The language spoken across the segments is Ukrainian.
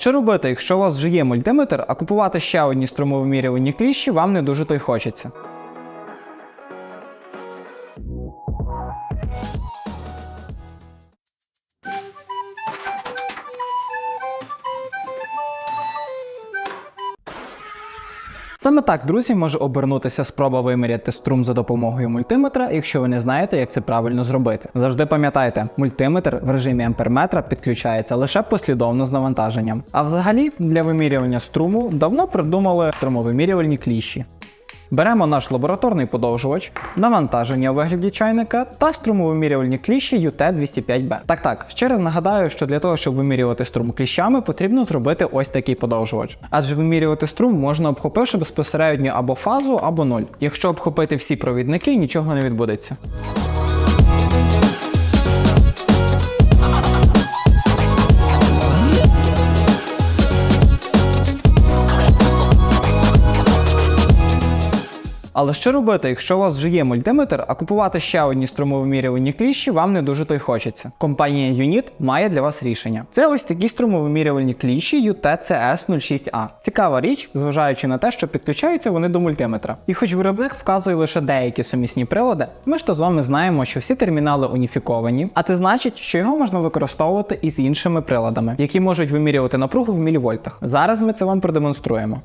Що робити, якщо у вас вже є мультиметр, а купувати ще одні струмовимірювані кліщі вам не дуже то й хочеться? Саме так, друзі, може обернутися спроба виміряти струм за допомогою мультиметра, якщо ви не знаєте, як це правильно зробити. Завжди пам'ятайте, мультиметр в режимі амперметра підключається лише послідовно з навантаженням. А взагалі для вимірювання струму давно придумали струмовимірювальні кліщі. Беремо наш лабораторний подовжувач, навантаження у вигляді чайника та струмовимірювальні кліщі UT205B. Так так, ще раз нагадаю, що для того, щоб вимірювати струм кліщами, потрібно зробити ось такий подовжувач. Адже вимірювати струм можна обхопивши безпосередньо або фазу, або нуль. Якщо обхопити всі провідники, нічого не відбудеться. Але що робити, якщо у вас вже є мультиметр, а купувати ще одні струмовимірювальні кліщі вам не дуже то й хочеться? Компанія Unit має для вас рішення. Це ось такі струмовимірювальні кліщі UTCS06A. Цікава річ, зважаючи на те, що підключаються вони до мультиметра. І хоч виробник вказує лише деякі сумісні прилади, ми ж то з вами знаємо, що всі термінали уніфіковані, а це значить, що його можна використовувати і з іншими приладами, які можуть вимірювати напругу в мілівольтах. Зараз ми це вам продемонструємо.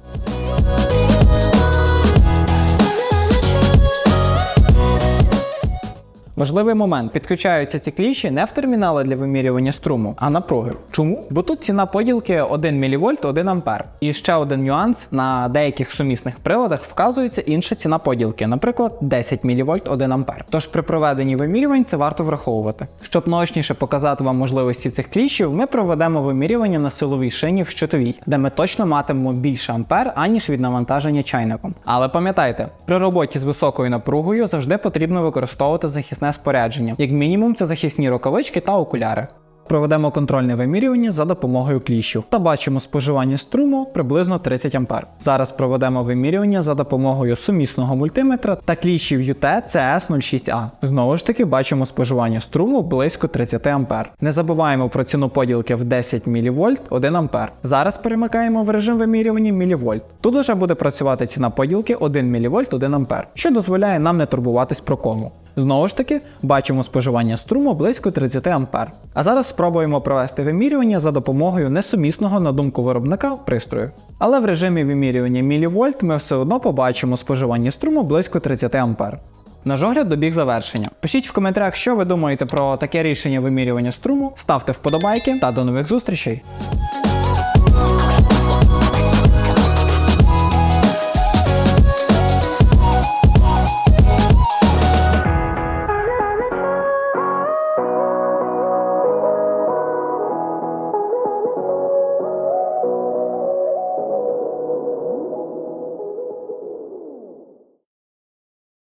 Важливий момент: підключаються ці кліщі не в термінали для вимірювання струму, а напруги. Чому? Бо тут ціна поділки 1 мВ 1 А. І ще один нюанс: на деяких сумісних приладах вказується інша ціна поділки, наприклад, 10 мВ 1 А. Тож при проведенні вимірювань це варто враховувати. Щоб наочніше показати вам можливості цих кліщів, ми проведемо вимірювання на силовій шині в щитовій, де ми точно матимемо більше ампер, аніж від навантаження чайником. Але пам'ятайте, при роботі з високою напругою завжди потрібно використовувати захисне спорядження. Як мінімум, це захисні рукавички та окуляри. Проведемо контрольне вимірювання за допомогою кліщів та бачимо споживання струму приблизно 30 А. Зараз проведемо вимірювання за допомогою сумісного мультиметра та кліщів UT CS06A. Знову ж таки бачимо споживання струму близько 30 А. Не забуваємо про ціну поділки в 10 мВ 1 А. Зараз перемикаємо в режим вимірювання мВ. Тут уже буде працювати ціна поділки 1 мВ 1 А, що дозволяє нам не турбуватись про кому. Знову ж таки, бачимо споживання струму близько 30 А. А зараз спробуємо провести вимірювання за допомогою несумісного на думку виробника пристрою. Але в режимі вимірювання мілівольт ми все одно побачимо споживання струму близько 30 А. Наш огляд добіг завершення. Пишіть в коментарях, що ви думаєте про таке рішення вимірювання струму, ставте вподобайки та до нових зустрічей!